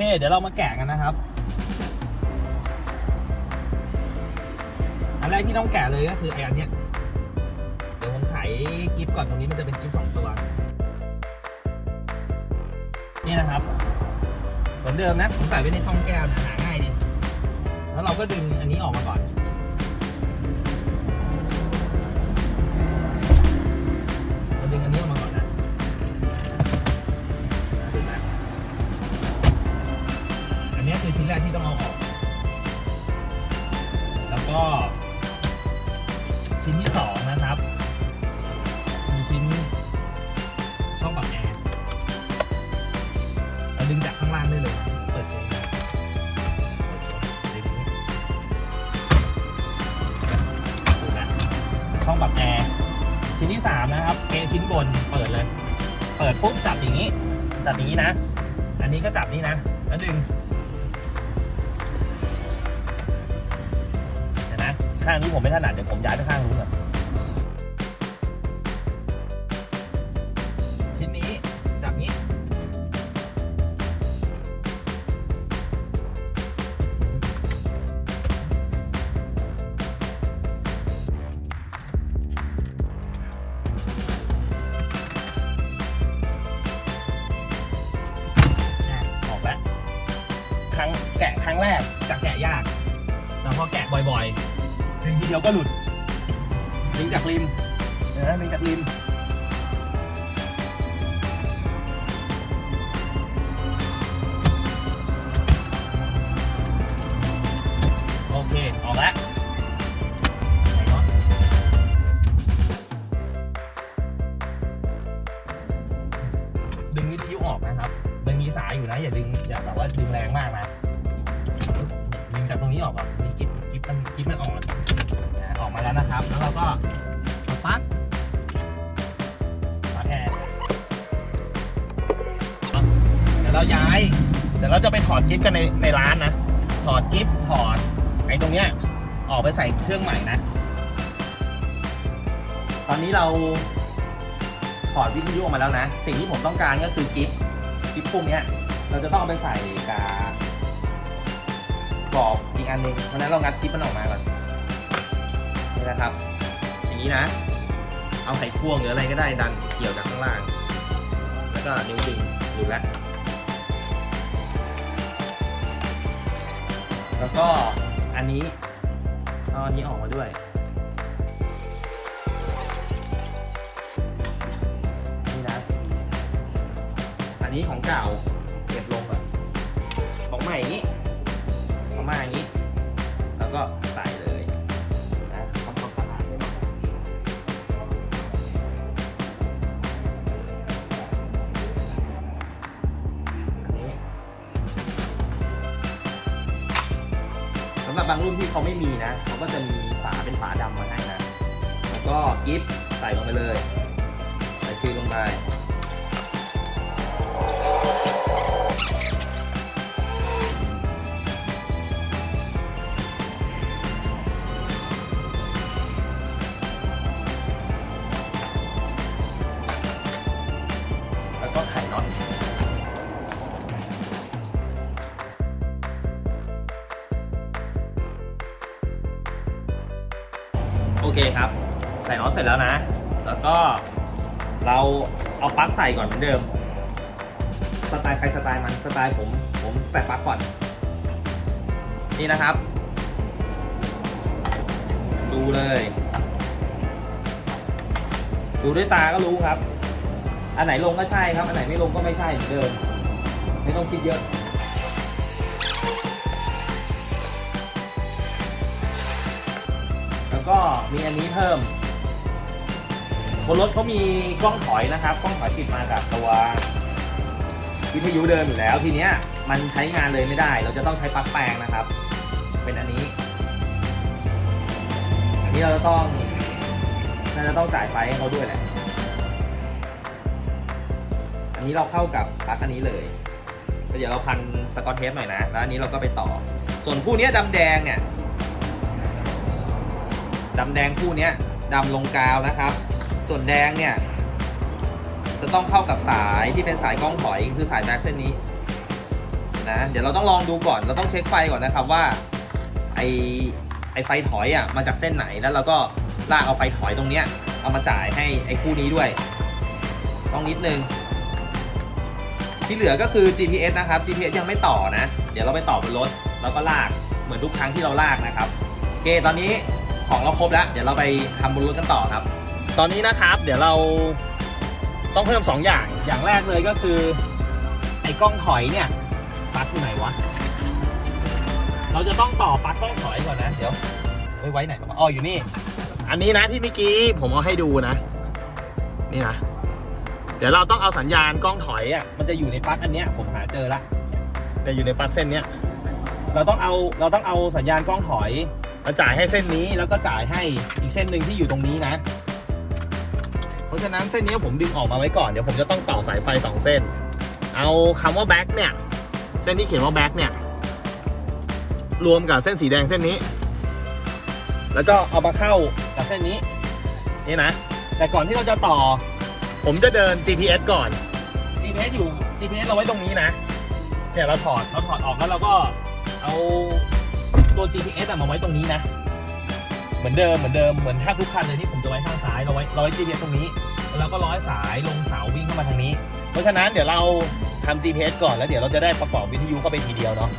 เคเดี๋ยวเรามาแกะกันนะครับ อันแรกที่ต้องแกะเลยก็คือไอ้อันเนี้ยเดี๋ยวผมไขกิฟก่อนตรงนี้มันจะเป็นกิฟสองตัว นี่นะครับเหมือนเดิมนะผมใส่ไว้ในช่องแก้วนะหาง่ายดีแล้วเราก็ดึงอันนี้ออกมาก่อน ข้างนี้ผมไม่ถนัดเดี๋ยวผมย้ายไปข้างนู้นก่อนชิ้น ดึงจากริมนะลิงจากริม เราย้ายเดี๋ยวเราจะไปถอดกิ๊บกันในในร้านนะ ถอดกิ๊บถอดไอ้ตรงเนี้ยออกไปใส่เครื่องใหม่นะ ตอนนี้เราถอดวิทยุออกมาแล้วนะ สิ่งที่ผมต้องการก็คือกิ๊บกิ๊บพวกเนี้ยเราจะต้องเอาไปใส่กากรอบอีกอันหนึงเพราะนั้นเรางัดกิ๊บมันออกมาก่อนนี่นะครับอย่างนี้นะ เอาไขควงหรืออะไรก็ได้ดันเกี่ยวจากข้างล่าง แล้วก็นิ้วดึงดูแล้ว แล้วก็อันนี้เอาอันนี้ออกมาด้วย นี่นะ อันนี้ของเก่าเก็บลงก่อนของใหม่อย่างนี้ของใหม่อย่างนี้ แล้วก็ใส่ บางรุ่นที่เขาไม่มีนะเขาก็จะมีฝาเป็นฝาดำมาให้นะ แล้วก็กิฟต์ใส่ลงไปเลย ใส่คืนลงไป เสร็จแล้วนะ แล้วก็เราเอาปลั๊กใส่ก่อนเหมือนเดิม สไตล์ใครสไตล์มัน สไตล์ผม ผมใส่ปลั๊กก่อน นี่นะครับ ดูเลย ดูด้วยตาก็รู้ครับ อันไหนลงก็ใช่ครับ อันไหนไม่ลงก็ไม่ใช่เหมือนเดิม ไม่ต้องคิดเยอะแล้วก็มีอันนี้เพิ่ม นรถเขามีกล้องถอยนะครับ กล้องถอยติดมากับตัววิทยุเดิมอยู่แล้วทีเนี้ยมันใช้งานเลยไม่ได้ เราจะต้องใช้ปลั๊กแปลงนะครับ เป็นอันนี้ อันนี้เราจะต้องน่าจะต้องจ่ายไฟให้เขาด้วยแหละอันนี้เราเข้ากับปลั๊กอันนี้เลยเดี๋ยวเราพันสกอตเทปหน่อยนะแล้วอันนี้เราก็ไปต่อ ส่วนคู่เนี้ยดำแดงเนี่ยดำแดงคู่เนี้ยดำลงกาวนะครับ ส่วนแดงเนี่ย จะต้องเข้ากับสายที่เป็นสายกล้องถอยคือสายแม็กเส้นนี้นะเดี๋ยวเราต้องลองดูก่อนเราต้องเช็คไฟก่อนนะครับว่าไอไอไฟถอยอะมาจากเส้นไหนแล้วเราก็ลากเอาไฟถอยตรงเนี้ยเอามาจ่ายให้ไอคู่นี้ด้วย ต้องนิดนึง ที่เหลือก็คือ GPS นะครับ GPS ยังไม่ต่อนะ เดี๋ยวเราไปต่อบนรถแล้วก็ลากเหมือนทุกครั้งที่เราลากนะครับโอเคตอนนี้ของเราครบแล้ว เดี๋ยวเราไปทำบนรถกันต่อครับ ตอนนี้นะครับ เดี๋ยวเราต้องเพิ่ม2อย่าง อย่างแรกเลยก็คือ ไอ้กล้องถอยเนี่ยปลั๊กอยู่ไหนวะ เราจะต้องต่อปลั๊กกล้องถอยก่อนนะ เดี๋ยวไว้ไว้ไหนวะอ๋ออยู่นี่ อันนี้นะที่เมื่อกี้ผมเอาให้ดูนะ นี่นะ เดี๋ยวเราต้องเอาสัญญาณกล้องถอยอะ มันจะอยู่ในปลั๊กอันเนี้ยผมหาเจอละแต่อยู่ในปลั๊กเส้นเนี้ย เราต้องเอาเราต้องเอาสัญญาณกล้องถอยมาจ่ายให้เส้นนี้แล้วก็จ่ายให้อีกเส้นหนึ่งที่อยู่ตรงนี้นะ เพราะฉะนั้นเส้นนี้ผมดึงออกมาไว้ก่อน เดี๋ยวผมจะต้องต่อสายไฟสองเส้น เอาคำว่าแบ็คเนี่ย เส้นที่เขียนว่าแบ็คเนี่ย รวมกับเส้นสีแดงเส้นนี้ แล้วก็เอามาเข้ากับเส้นนี้ นี่นะ แต่ก่อนที่เราจะต่อ ผมจะเดิน GPS ก่อน GPS อยู่ GPS เราไว้ตรงนี้นะ เนี่ยเราถอด เราถอดออกแล้วเราก็เอาตัว GPS อะมาไว้ตรงนี้นะ เหมือนเดิมเหมือนเดิมเหมือนแทบทุกคันเลยที่ผมจะไว้ข้างซ้ายเราไว้เราไว้ GPS ตรงนี้ แล้วก็ร้อยสายลงเสาวิ่งเข้ามาทางนี้ เพราะฉะนั้นเดี๋ยวเราทำ GPS ก่อนแล้วเดี๋ยวเราจะได้ประกอบวิทยุเข้าไปทีเดียวเนาะ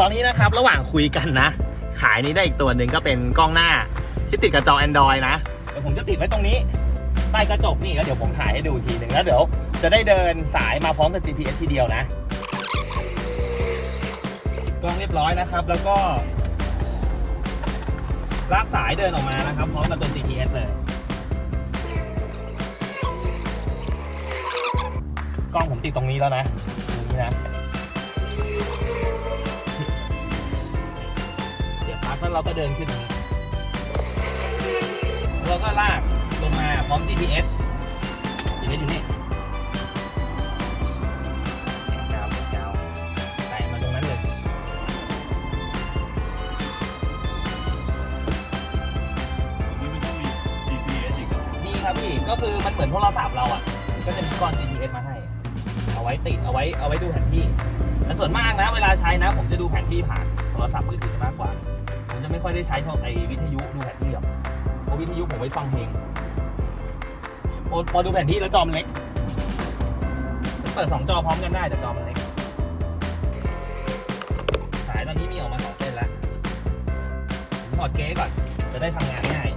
ตอนนี้นะครับระหว่างคุยกันนะ ขายนี้ได้อีกตัวหนึ่งก็เป็นกล้องหน้าที่ติดกับจอ Android นะเดี๋ยวผมจะติดไว้ตรงนี้ใต้กระจกนี่แล้วเดี๋ยวผมถ่ายให้ดูทีหนึ่งแล้วเดี๋ยวจะได้เดินสายมาพร้อมกับ GPS ทีเดียวนะกล้องเรียบร้อยนะครับ แล้วก็ ลากสายเดินออกมานะครับพร้อมกับตัว GPS เลย กล้องผมติดตรงนี้แล้วนะตรงนี้นะเดี๋ยวพักแล้วเราก็เดินขึ้นตรงนี้เราก็ลากลงมาพร้อม GPS GPS อยู่นี่ คือมันเหมือนโทรศัพท์เราอะ ก็จะมีก้อน GPS มาให้ เอาไว้ติดเอาไว้เอาไว้ดูแผนที่แต่ส่วนมากนะ เวลาใช้นะ ผมจะดูแผนที่ผ่านโทรศัพท์มือถือมากกว่า ผมจะไม่ค่อยได้ใช้โทรไอ้วิทยุดูแผนที่หรอกเพราะวิทยุผมไว้ฟังเพลงพอดูแผนที่แล้วจอมันเล็กเปิดสองจอพร้อมกันได้แต่จอมันเล็กสายตอนนี้มีออกมาสองเส้นแล้วถอดเก๊ก่อน จะได้ทำงานง่าย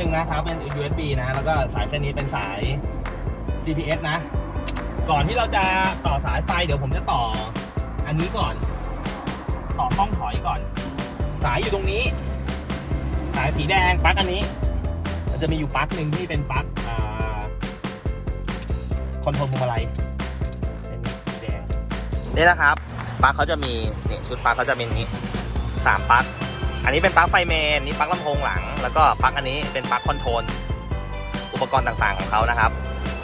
นหนึ่งนะครับเป็น USB นะ แล้วก็สายเส้นนี้เป็นสาย GPS นะ ก่อนที่เราจะต่อสายไฟเดี๋ยวผมจะต่อ อันนี้ก่อน ต่อกล้องถอยก่อน สายอยู่ตรงนี้ สายสีแดงปลั๊กอันนี้มันจะมีอยู่ปลั๊กหนึ่งที่เป็นปลั๊กคอนโทรลพวงมาลัยเป็นสีแดงนี่นะครับปลั๊กเขาจะมีนี่ชุดปลั๊กเขาจะมีนี้สามปลั๊กอันนี้เป็นปลั๊กไฟเมนนี่ปลั๊กลำโพงหลัง แล้วก็ปลั๊กอันนี้เป็นปลั๊กคอนโทรลอุปกรณ์ต่างๆของเขานะครับ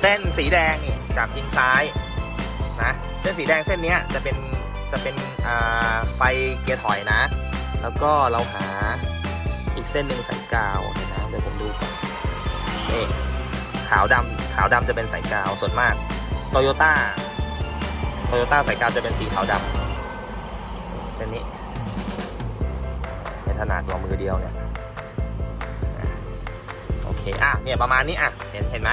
เส้นสีแดงนี่จากพินซ้ายนะเส้นสีแดงเส้นนี้จะเป็นจะเป็นไฟเกียร์ถอยนะ แล้วก็เราหาอีกเส้นหนึ่งสายกาวเดี๋ยวนะเดี๋ยวผมดูก่อนนี่ขาวดำขาวดำจะเป็นสายกาวส่วนมากโตโยต้าโตโยต้าสายกาวจะเป็นสีขาวดำเส้นนี้ไม่ถนัดว่ามือเดียวเนี่ย อเคอะเนี่ยประมาณนี้อะเห็นเห็นไหม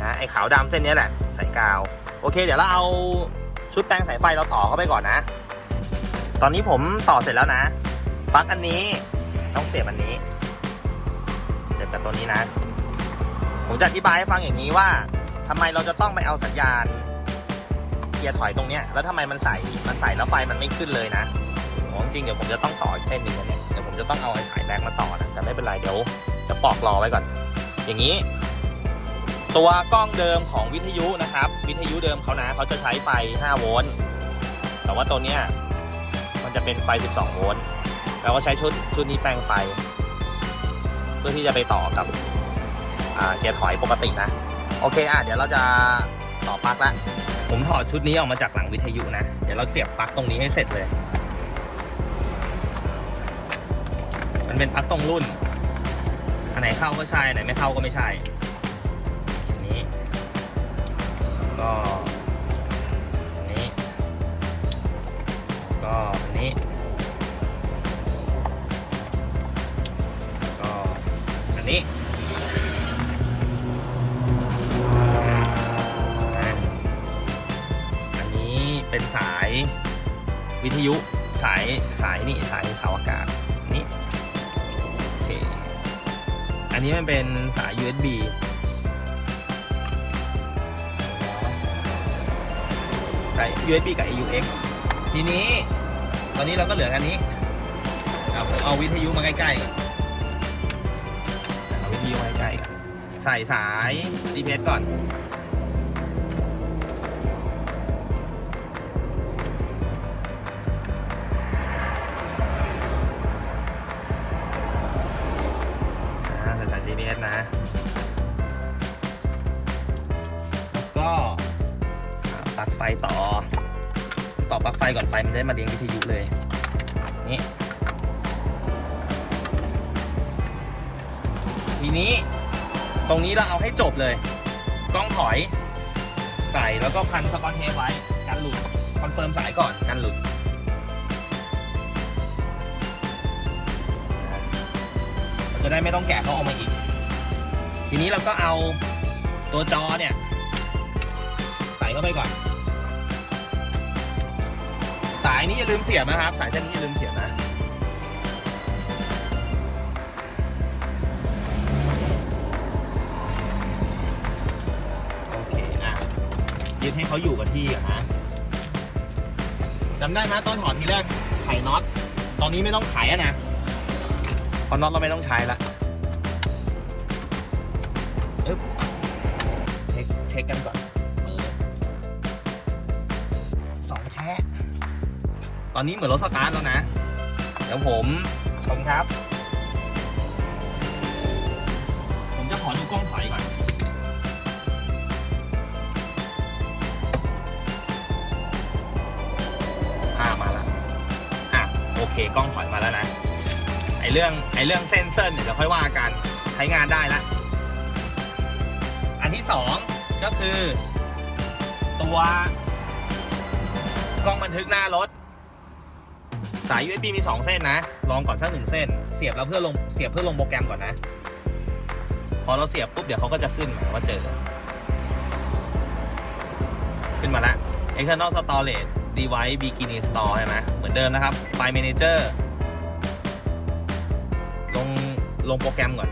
นะไอ้ขาวดำเส้นนี้แหละใสายกาว โอเค เดี๋ยวเราเอาชุดแปลงสายไฟเราต่อเข้าไปก่อนนะ ตอนนี้ผมต่อเสร็จแล้วนะปลั๊กอันนี้ต้องเสียบอันนี้ เสียบกับตัวนี้นะ ผมจะอธิบายให้ฟังอย่างนี้ว่าทำไมเราจะต้องไปเอาสัญญาณเกียร์ถอยตรงเนี้ยแล้วทำไมมันใส่มันใส่แล้วไฟมันไม่ขึ้นเลยนะโอ้จริงเดี๋ยวผมจะต้องต่ออีกเส้นหนึ่งนะเนี่ยเดี๋ยวผมจะต้องเอาไอ้สายแบงค์มาต่อนะแต่ไม่เป็นไรเดี๋ยวจะปอกรอไว้ก่อน อย่างนี้ ตัวกล้องเดิมของวิทยุนะครับ วิทยุเดิมเขานะเขาจะใช้ไฟ 5 โวลต์แต่ว่าตัวเนี้ยมันจะเป็นไฟ 12 โวลต์เราก็ใช้ชุดชุดนี้แปลงไฟ เพื่อที่จะไปต่อกับเกียร์ถอยปกตินะ โอเคอะเดี๋ยวเราจะต่อปลั๊กละผมถอดชุดนี้ออกมาจากหลังวิทยุนะ เดี๋ยวเราเสียบปลั๊กตรงนี้ให้เสร็จเลย มันเป็นปลั๊กตรงรุ่น ไหนเข้าก็ใช่ไหนไม่เข้าก็ไม่ใช่อันนี้ก็อันนี้ก็อันนี้ก็อันนี้อันนี้เป็นสายวิทยุสายสายนี่สายเสาอากาศนี่ นนี้มันเป็นสาย USB สาย USB กับ AUX ทีนี้ ตอนนี้เราก็เหลืออันนี้เอาผมเอาวิทยุมาใกล้ๆก่อนเอาวิทยุมาใกล้ๆก่อนใส่สาย GPS ก่อน ไฟก่อนไฟมันได้มาเลี้ยงวิทยุเลย นี่ทีนี้ตรงนี้เราเอาให้จบเลย กล้องถอย ใส่แล้วก็พันสกอตเทปไว้กันหลุดคอนเฟิร์มสายก่อนกันหลุดเราจะได้ไม่ต้องแกะเขาออกมาอีก ทีนี้เราก็เอาตัวจอเนี่ย ใส่เข้าไปก่อนายนี้อย่าลืมเสียบนะครับ สายเส้นนี้อย่าลืมเสียบนะ โอเคอะยึดให้เขาอยู่กับที่ก่อนนะจำได้ไหมต้นถอนทีแรกไขน็อต ตอนนี้ไม่ต้องไขอะนะเพราะน็อตเราไม่ต้องใช้ละอึ๊บเช็คเช็คกันก่อน อนนี้เหมือนรถสตาร์ทแล้วนะ เดี๋ยวผมชมครับ ผมจะขอดูกล้องถอยก่อน อ่ามาละอะโอเคกล้องถอยมาแล้วนะ ไอเรื่องไอเรื่องเส้นเส้นเนี่ยเดี๋ยวค่อยว่ากันใช้งานได้ละอันที่สองก็คือ ตัวกล้องบันทึกหน้ารถ สาย USB มี 2 เส้นนะ ลองก่อนสักหนึ่งเส้น เสียบแล้วเพื่อลงเสียบเพื่อลงโปรแกรมก่อนนะ พอเราเสียบปุ๊บเดี๋ยวเขาก็จะขึ้นมาว่าเจอ ขึ้นมาแล้ว external storage device begin install ใช่ไหมเหมือนเดิมนะครับ file manager ลงลงโปรแกรมก่อน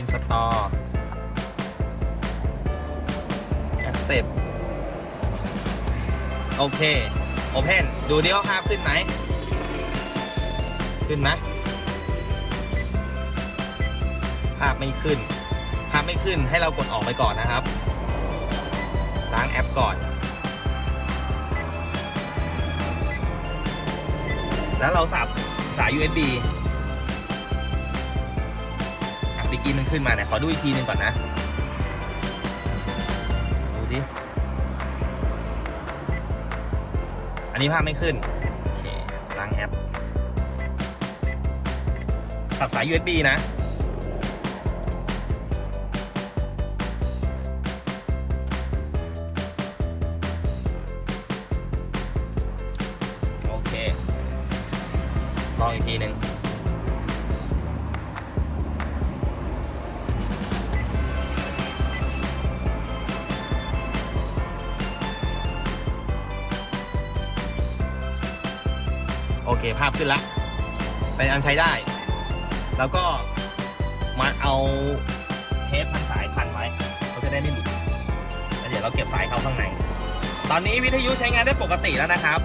install accept โอเค open ดูดิว่าภาพขึ้นไหม ขึ้นไหมภาพไม่ขึ้น ภาพไม่ขึ้นให้เรากดออกไปก่อนนะครับ ล้างแอปก่อน แล้วเราสับสาย USB อะเมื่อกี้มันขึ้นมาเนี่ยขอดูอีกทีหนึงก่อนนะ ดูดิ นนี้ภาพไม่ขึ้น โอเคล้างแอปสัดสาย USB นะ โอเค ภาพขึ้นละเป็นอันใช้ได้ แล้วก็มาเอาเทปพันสายพันไว้เขาจะได้ไม่หลุดเดี๋ยวเราเก็บสายเข้าข้างใน ตอนนี้วิทยุใช้งานได้ปกติแล้วนะครับ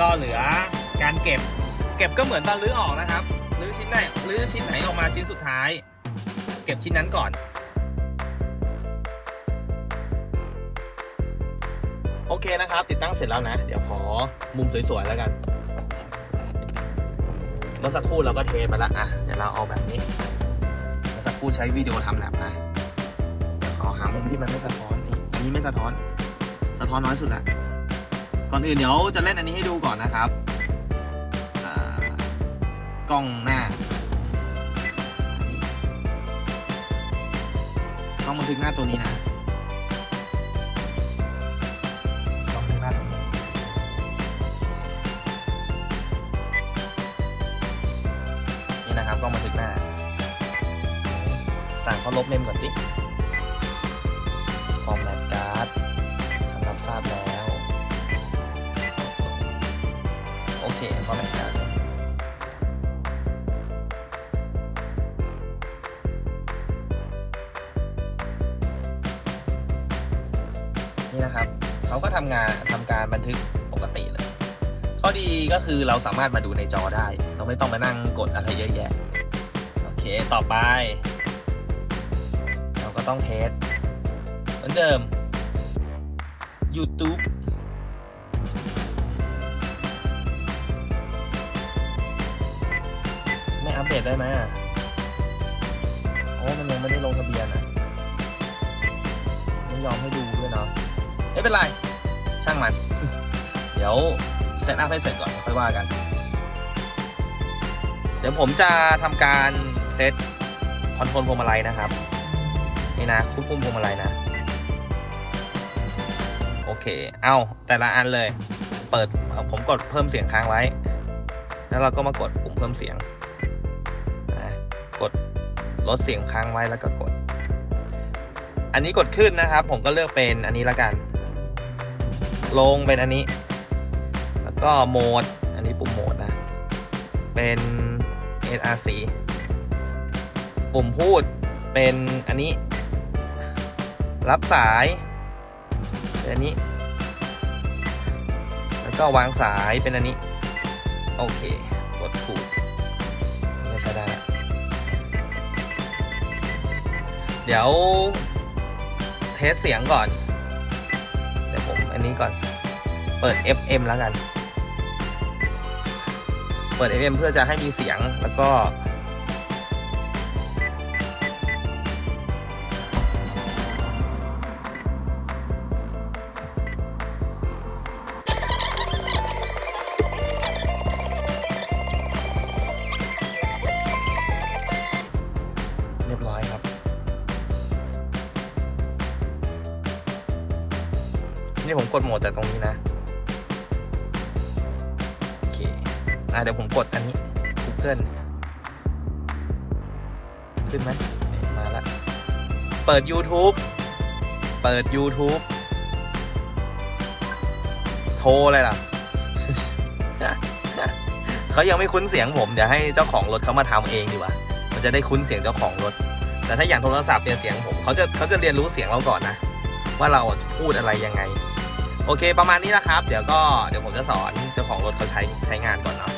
ก็เหลือการเก็บ เก็บก็เหมือนตอนรื้อออกนะครับรื้อชิ้นไหนรื้อชิ้นไหนออกมาชิ้นสุดท้าย เก็บชิ้นนั้นก่อน โอเคนะครับ ติดตั้งเสร็จแล้วนะ เดี๋ยวขอมุมสวยๆแล้วกัน มื่อสักครู่เราก็เทไปแล้วอะเดี๋ยวเราเอาแบบนี้เมื่อสักครู่ใช้วิดีโอทำแลบนะเดี๋ยวขอหามุมที่มันไม่สะท้อนนี่อันนี้ไม่สะท้อน สะท้อนน้อยสุดละก่อนอื่นเดี๋ยวจะเล่นอันนี้ให้ดูก่อนนะครับกล้องหน้ากล้องบันทึกหน้าตัวนี้นะ ลบเมมก่อนสิฟอร์แมตการ์ดฉันรับทราบแล้ว โอเคฟอร์แมตการ์ดนี่นะครับเขาก็ทำงานทำการบันทึกปกติเลย ข้อดีก็คือเราสามารถมาดูในจอได้ เราไม่ต้องมานั่งกดอะไรเยอะแยะ โอเค ต่อไป ต้องเทสเหมือนเดิม YouTube ไม่อัปเดตได้ไหมอะโอ้มันยังไม่ได้ลงทะเบียนอะไม่ยอมให้ดูด้วยเนาะไม่เป็นไร ช่างมัน เดี๋ยวเซตอัพให้เสร็จก่อนค่อยว่ากัน เดี๋ยวผมจะทำการเซตคอนโทรลพวงมาลัยนะครับ นี่นะควบคุมพวงมาลัยนะ โอเค เอาแต่ละอันเลย เปิดผมกดเพิ่มเสียงค้างไว้ แล้วเราก็มากดปุ่มเพิ่มเสียงนะกดลดเสียงค้างไว้แล้วก็กด อันนี้กดขึ้นนะครับ ผมก็เลือกเป็นอันนี้ละกัน ลงเป็นอันนี้ แล้วก็โหมด อันนี้ปุ่มโหมดนะ เป็น SRC ปุ่มพูดเป็นอันนี้ รับสายเป็นอันนี้ แล้วก็วางสายเป็นอันนี้ โอเค กดถูกนี่ใช้ได้ละเดี๋ยว เทสเสียงก่อน เดี๋ยวผมอันนี้ก่อน เปิด FM แล้วกัน เปิด FM เพื่อจะให้มีเสียงแล้วก็ อะเดี๋ยวผมกดอันนี้ Google ขึ้นไหมมาละ เปิด YouTube เปิด YouTube โทรเลยล่ะ เขายังไม่คุ้นเสียงผม เดี๋ยวให้เจ้าของรถเขามาทำเองดีกว่า มันจะได้คุ้นเสียงเจ้าของรถ แต่ถ้าอย่างโทรศัพท์เนี่ยเสียงผมเขาจะเขาจะเรียนรู้เสียงเราก่อนนะ ว่าเราพูดอะไรยังไง โอเคประมาณนี้นะครับ เดี๋ยวก็เดี๋ยวผมจะสอนเจ้าของรถเขาใช้ใช้งานก่อนเนาะ